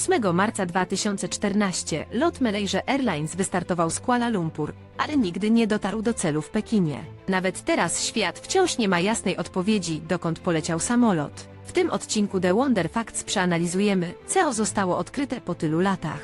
8 marca 2014 lot Malaysia Airlines wystartował z Kuala Lumpur, ale nigdy nie dotarł do celu w Pekinie. Nawet teraz świat wciąż nie ma jasnej odpowiedzi, dokąd poleciał samolot. W tym odcinku The Wonder Facts przeanalizujemy, co zostało odkryte po tylu latach.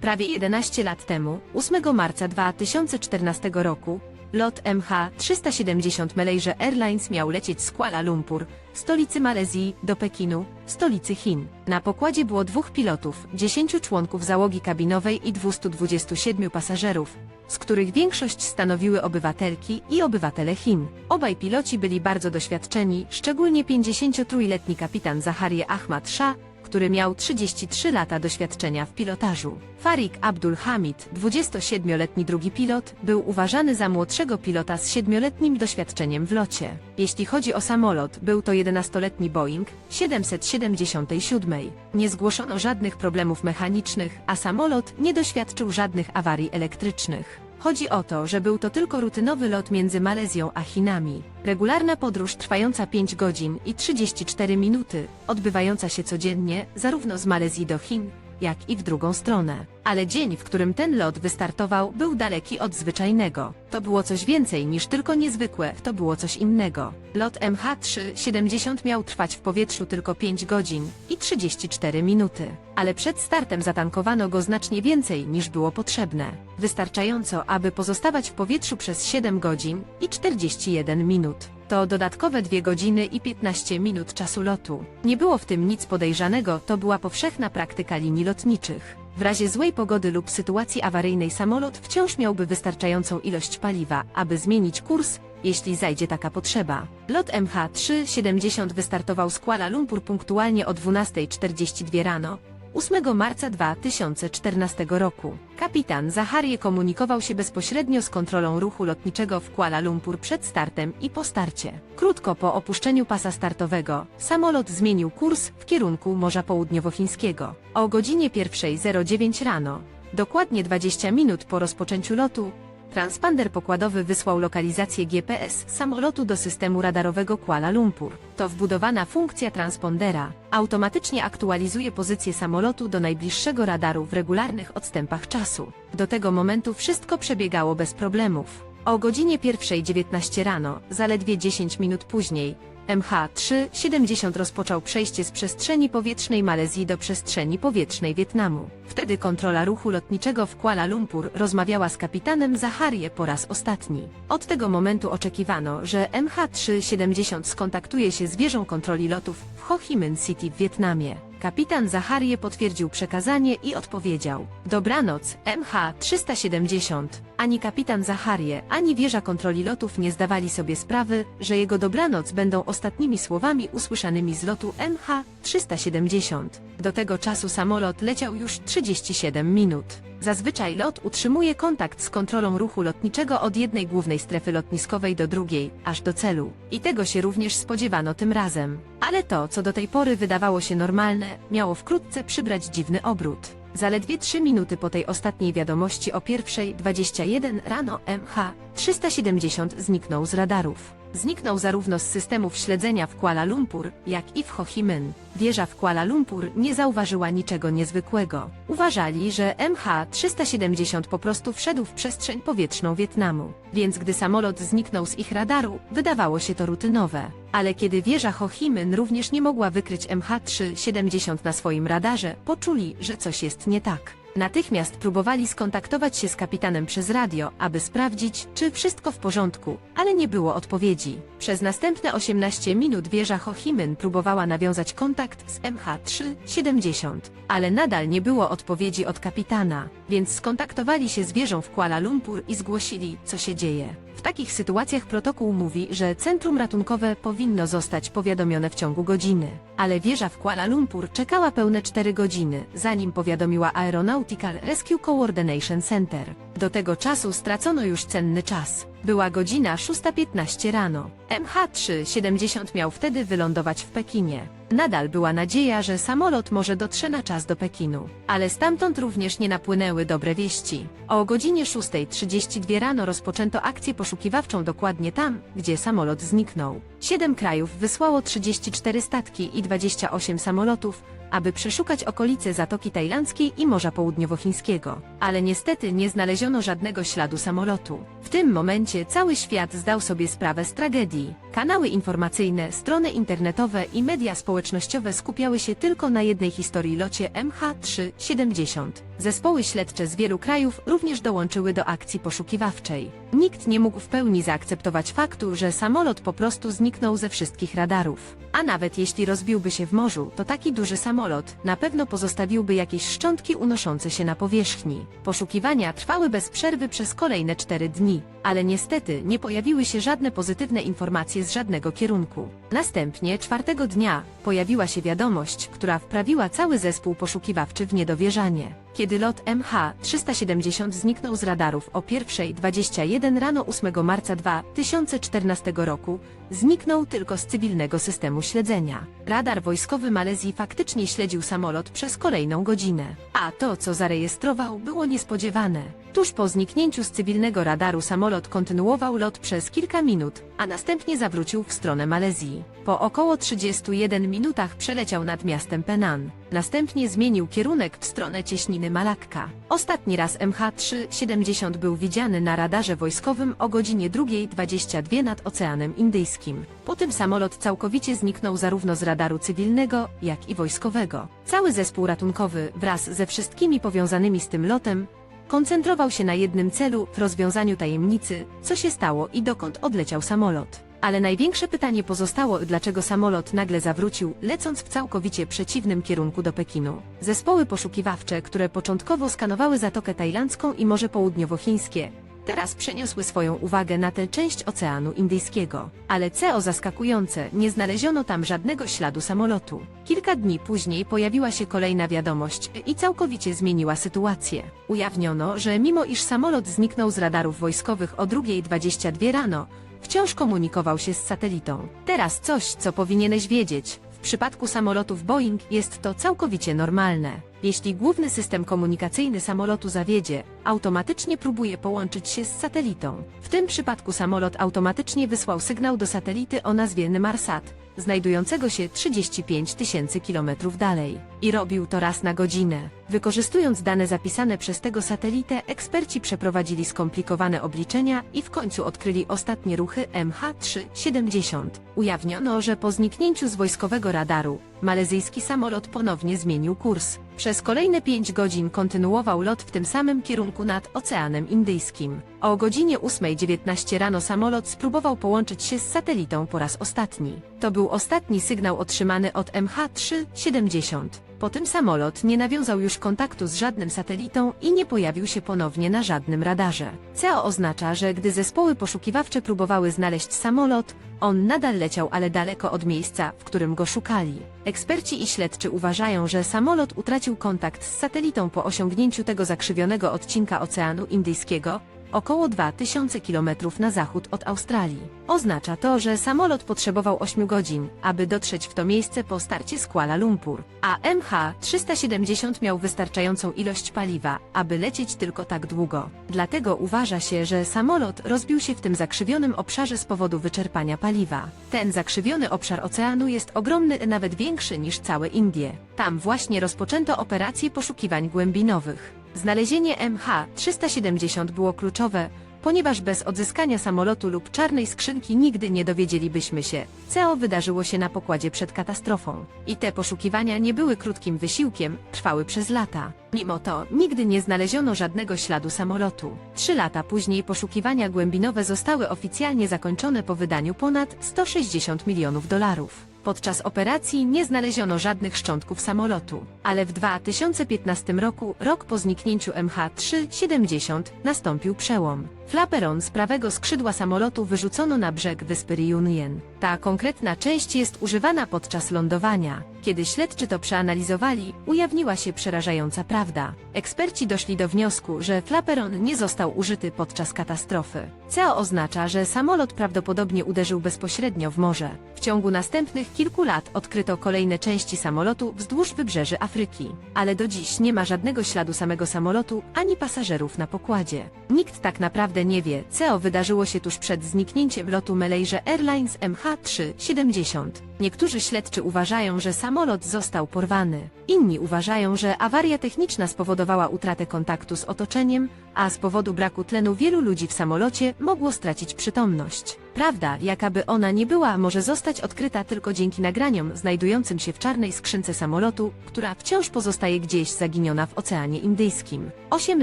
Prawie 11 lat temu, 8 marca 2014 roku, lot MH370 Malaysia Airlines miał lecieć z Kuala Lumpur, stolicy Malezji, do Pekinu, stolicy Chin. Na pokładzie było dwóch pilotów, 10 członków załogi kabinowej i 227 pasażerów, z których większość stanowiły obywatelki i obywatele Chin. Obaj piloci byli bardzo doświadczeni, szczególnie 53-letni kapitan Zaharie Ahmad Shah, który miał 33 lata doświadczenia w pilotażu. Farik Abdul Hamid, 27-letni drugi pilot, był uważany za młodszego pilota z 7-letnim doświadczeniem w locie. Jeśli chodzi o samolot, był to 11-letni Boeing 777. Nie zgłoszono żadnych problemów mechanicznych, a samolot nie doświadczył żadnych awarii elektrycznych. Chodzi o to, że był to tylko rutynowy lot między Malezją a Chinami. Regularna podróż trwająca 5 godzin i 34 minuty, odbywająca się codziennie zarówno z Malezji do Chin, jak i w drugą stronę. Ale dzień, w którym ten lot wystartował, był daleki od zwyczajnego. To było coś więcej niż tylko niezwykłe, to było coś innego. Lot MH370 miał trwać w powietrzu tylko 5 godzin i 34 minuty. Ale przed startem zatankowano go znacznie więcej niż było potrzebne. Wystarczająco, aby pozostawać w powietrzu przez 7 godzin i 41 minut. To dodatkowe 2 godziny i 15 minut czasu lotu. Nie było w tym nic podejrzanego, to była powszechna praktyka linii lotniczych. W razie złej pogody lub sytuacji awaryjnej samolot wciąż miałby wystarczającą ilość paliwa, aby zmienić kurs, jeśli zajdzie taka potrzeba. Lot MH370 wystartował z Kuala Lumpur punktualnie o 12.42 rano. 8 marca 2014 roku. Kapitan Zaharie komunikował się bezpośrednio z kontrolą ruchu lotniczego w Kuala Lumpur przed startem i po starcie. Krótko po opuszczeniu pasa startowego, samolot zmienił kurs w kierunku Morza Południowochińskiego. O godzinie 1.09 rano, dokładnie 20 minut po rozpoczęciu lotu, Transponder pokładowy wysłał lokalizację GPS samolotu do systemu radarowego Kuala Lumpur. To wbudowana funkcja transpondera automatycznie aktualizuje pozycję samolotu do najbliższego radaru w regularnych odstępach czasu. Do tego momentu wszystko przebiegało bez problemów. O godzinie 1.19 rano, zaledwie 10 minut później, MH370 rozpoczął przejście z przestrzeni powietrznej Malezji do przestrzeni powietrznej Wietnamu. Wtedy kontrola ruchu lotniczego w Kuala Lumpur rozmawiała z kapitanem Zaharie po raz ostatni. Od tego momentu oczekiwano, że MH370 skontaktuje się z wieżą kontroli lotów w Ho Chi Minh City w Wietnamie. Kapitan Zaharie potwierdził przekazanie i odpowiedział: Dobranoc, MH370. Ani kapitan Zaharie, ani wieża kontroli lotów nie zdawali sobie sprawy, że jego dobranoc będą ostatnimi słowami usłyszanymi z lotu MH370. Do tego czasu samolot leciał już 37 minut. Zazwyczaj lot utrzymuje kontakt z kontrolą ruchu lotniczego od jednej głównej strefy lotniskowej do drugiej, aż do celu. I tego się również spodziewano tym razem. Ale to, co do tej pory wydawało się normalne, miało wkrótce przybrać dziwny obrót. Zaledwie 3 minuty po tej ostatniej wiadomości o 1.21 rano MH370 zniknął z radarów. Zniknął zarówno z systemów śledzenia w Kuala Lumpur, jak i w Ho Chi Minh. Wieża w Kuala Lumpur nie zauważyła niczego niezwykłego. Uważali, że MH370 po prostu wszedł w przestrzeń powietrzną Wietnamu. Więc gdy samolot zniknął z ich radaru, wydawało się to rutynowe. Ale kiedy wieża Ho Chi Minh również nie mogła wykryć MH370 na swoim radarze, poczuli, że coś jest nie tak. Natychmiast próbowali skontaktować się z kapitanem przez radio, aby sprawdzić, czy wszystko w porządku, ale nie było odpowiedzi. Przez następne 18 minut wieża Ho Chi Minh próbowała nawiązać kontakt z MH370, ale nadal nie było odpowiedzi od kapitana, więc skontaktowali się z wieżą w Kuala Lumpur i zgłosili, co się dzieje. W takich sytuacjach protokół mówi, że centrum ratunkowe powinno zostać powiadomione w ciągu godziny. Ale wieża w Kuala Lumpur czekała pełne 4 godziny, zanim powiadomiła Aeronautical Rescue Coordination Center. Do tego czasu stracono już cenny czas. Była godzina 6.15 rano. MH370 miał wtedy wylądować w Pekinie. Nadal była nadzieja, że samolot może dotrze na czas do Pekinu. Ale stamtąd również nie napłynęły dobre wieści. O godzinie 6.32 rano rozpoczęto akcję poszukiwawczą dokładnie tam, gdzie samolot zniknął. Siedem krajów wysłało 34 statki i 28 samolotów, aby przeszukać okolice Zatoki Tajlandzkiej i Morza Południowochińskiego. Ale niestety nie znaleziono żadnego śladu samolotu. W tym momencie cały świat zdał sobie sprawę z tragedii. Kanały informacyjne, strony internetowe i media społecznościowe skupiały się tylko na jednej historii locie MH370. Zespoły śledcze z wielu krajów również dołączyły do akcji poszukiwawczej. Nikt nie mógł w pełni zaakceptować faktu, że samolot po prostu zniknął ze wszystkich radarów. A nawet jeśli rozbiłby się w morzu, to taki duży samolot na pewno pozostawiłby jakieś szczątki unoszące się na powierzchni. Poszukiwania trwały bez przerwy przez kolejne cztery dni, ale niestety nie pojawiły się żadne pozytywne informacje z żadnego kierunku. Następnie czwartego dnia pojawiła się wiadomość, która wprawiła cały zespół poszukiwawczy w niedowierzanie. Kiedy lot MH370 zniknął z radarów o 1.21 rano 8 marca 2014 roku, zniknął tylko z cywilnego systemu śledzenia. Radar wojskowy Malezji faktycznie śledził samolot przez kolejną godzinę. A to, co zarejestrował, było niespodziewane. Tuż po zniknięciu z cywilnego radaru samolot kontynuował lot przez kilka minut, a następnie zawrócił w stronę Malezji. Po około 31 minutach przeleciał nad miastem Penang. Następnie zmienił kierunek w stronę cieśniny Malakka. Ostatni raz MH370 był widziany na radarze wojskowym o godzinie 2.22 nad Oceanem Indyjskim. Po tym samolot całkowicie zniknął zarówno z radaru cywilnego, jak i wojskowego. Cały zespół ratunkowy wraz ze wszystkimi powiązanymi z tym lotem koncentrował się na jednym celu w rozwiązaniu tajemnicy, co się stało i dokąd odleciał samolot. Ale największe pytanie pozostało, dlaczego samolot nagle zawrócił, lecąc w całkowicie przeciwnym kierunku do Pekinu. Zespoły poszukiwawcze, które początkowo skanowały Zatokę Tajlandzką i Morze Południowochińskie, teraz przeniosły swoją uwagę na tę część Oceanu Indyjskiego. Ale co zaskakujące, nie znaleziono tam żadnego śladu samolotu. Kilka dni później pojawiła się kolejna wiadomość i całkowicie zmieniła sytuację. Ujawniono, że mimo iż samolot zniknął z radarów wojskowych o 2.22 rano, wciąż komunikował się z satelitą. Teraz coś, co powinieneś wiedzieć. W przypadku samolotów Boeing jest to całkowicie normalne. Jeśli główny system komunikacyjny samolotu zawiedzie, automatycznie próbuje połączyć się z satelitą. W tym przypadku samolot automatycznie wysłał sygnał do satelity o nazwie Nmarsat, znajdującego się 35 tysięcy kilometrów dalej. I robił to raz na godzinę. Wykorzystując dane zapisane przez tego satelitę, eksperci przeprowadzili skomplikowane obliczenia i w końcu odkryli ostatnie ruchy MH370. Ujawniono, że po zniknięciu z wojskowego radaru, malezyjski samolot ponownie zmienił kurs. Przez kolejne 5 godzin kontynuował lot w tym samym kierunku nad Oceanem Indyjskim. O godzinie 8.19 rano samolot spróbował połączyć się z satelitą po raz ostatni. To był ostatni sygnał otrzymany od MH370. Po tym samolot nie nawiązał już kontaktu z żadnym satelitą i nie pojawił się ponownie na żadnym radarze. CO oznacza, że gdy zespoły poszukiwawcze próbowały znaleźć samolot, on nadal leciał, ale daleko od miejsca, w którym go szukali. Eksperci i śledczy uważają, że samolot utracił kontakt z satelitą po osiągnięciu tego zakrzywionego odcinka Oceanu Indyjskiego, około 2000 km na zachód od Australii. Oznacza to, że samolot potrzebował 8 godzin, aby dotrzeć w to miejsce po starcie z Kuala Lumpur, a MH370 miał wystarczającą ilość paliwa, aby lecieć tylko tak długo. Dlatego uważa się, że samolot rozbił się w tym zakrzywionym obszarze z powodu wyczerpania paliwa. Ten zakrzywiony obszar oceanu jest ogromny, nawet większy niż całe Indie. Tam właśnie rozpoczęto operację poszukiwań głębinowych. Znalezienie MH370 było kluczowe, ponieważ bez odzyskania samolotu lub czarnej skrzynki nigdy nie dowiedzielibyśmy się, co wydarzyło się na pokładzie przed katastrofą. I te poszukiwania nie były krótkim wysiłkiem, trwały przez lata. Mimo to nigdy nie znaleziono żadnego śladu samolotu. Trzy lata później poszukiwania głębinowe zostały oficjalnie zakończone po wydaniu ponad 160 milionów dolarów. Podczas operacji nie znaleziono żadnych szczątków samolotu, ale w 2015 roku, rok po zniknięciu MH370, nastąpił przełom. Flaperon z prawego skrzydła samolotu wyrzucono na brzeg wyspy Reunion. Ta konkretna część jest używana podczas lądowania. Kiedy śledczy to przeanalizowali, ujawniła się przerażająca prawda. Eksperci doszli do wniosku, że flaperon nie został użyty podczas katastrofy. CO oznacza, że samolot prawdopodobnie uderzył bezpośrednio w morze. W ciągu następnych kilku lat odkryto kolejne części samolotu wzdłuż wybrzeży Afryki. Ale do dziś nie ma żadnego śladu samego samolotu ani pasażerów na pokładzie. Nikt tak naprawdę nie wie, co wydarzyło się tuż przed zniknięciem lotu Malaysia Airlines MH370. Niektórzy śledczy uważają, że samolot został porwany. Inni uważają, że awaria techniczna spowodowała utratę kontaktu z otoczeniem, a z powodu braku tlenu wielu ludzi w samolocie mogło stracić przytomność. Prawda, jaka by ona nie była, może zostać odkryta tylko dzięki nagraniom znajdującym się w czarnej skrzynce samolotu, która wciąż pozostaje gdzieś zaginiona w Oceanie Indyjskim. Osiem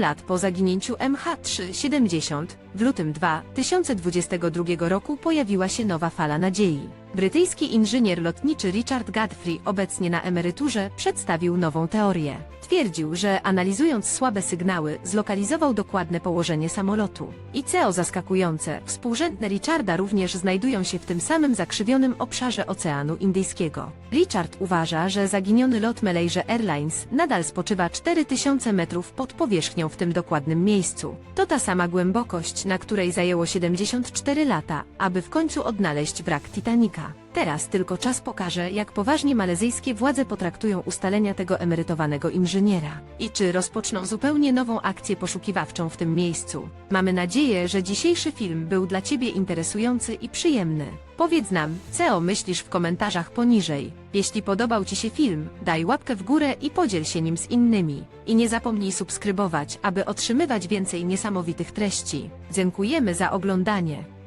lat po zaginięciu MH370, w lutym 2022 roku pojawiła się nowa fala nadziei. Brytyjski inżynier lotniczy Richard Godfrey, obecnie na emeryturze, przedstawił nową teorię. Twierdził, że analizując słabe sygnały, zlokalizował dokładne położenie samolotu. I co zaskakujące, współrzędne Richarda również znajdują się w tym samym zakrzywionym obszarze Oceanu Indyjskiego. Richard uważa, że zaginiony lot Malaysia Airlines nadal spoczywa 4000 metrów pod powierzchnią w tym dokładnym miejscu. To ta sama głębokość, na której zajęło 74 lata, aby w końcu odnaleźć wrak Titanica. Teraz tylko czas pokaże, jak poważnie malezyjskie władze potraktują ustalenia tego emerytowanego inżyniera. I czy rozpoczną zupełnie nową akcję poszukiwawczą w tym miejscu. Mamy nadzieję, że dzisiejszy film był dla Ciebie interesujący i przyjemny. Powiedz nam, co myślisz w komentarzach poniżej. Jeśli podobał Ci się film, daj łapkę w górę i podziel się nim z innymi. I nie zapomnij subskrybować, aby otrzymywać więcej niesamowitych treści. Dziękujemy za oglądanie.